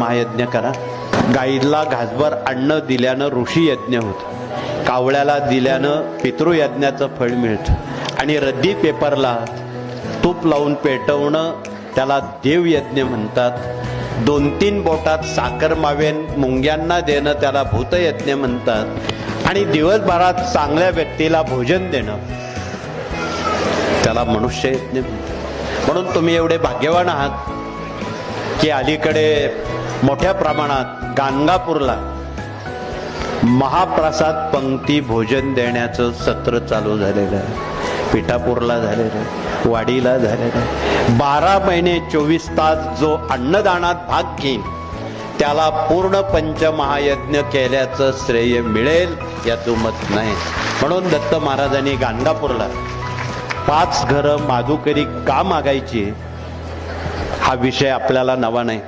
महायज्ञ करा. गाईला घासभर अन्न दिल्यानं ऋषी यज्ञ होत. कावळ्याला दिल्यानं पितृयज्ञाचं फळ मिळतं. आणि रद्दी पेपरला तूप लावून पेटवणं त्याला देवयज्ञ म्हणतात. दोन तीन बोटात साखर मावेन मुंग्यांना देणं त्याला भूतयज्ञ म्हणतात. आणि दिवसभरात चांगल्या व्यक्तीला भोजन देणं. त्याला मनुष्य यज्ञ म्हणतात. म्हणून तुम्ही एवढे भाग्यवान आहात की अलीकडे मोठ्या प्रमाणात गाणगापूरला. महाप्रसाद पंक्ती भोजन देण्याचं सत्र चालू झालेलं आहे. पिठापूरला झालेलं आहे. वाडीला झालेलं आहे. बारा महिने चोवीस तास जो अन्नदानात भाग घेईल त्याला पूर्ण पंचमहायज्ञ केल्याचं श्रेय मिळेल यात दुमत नाही. म्हणून दत्त महाराजांनी गाणगापूरला पाच घरं माधुकरी का मागायची? हा विषय आपल्याला नवा नाही.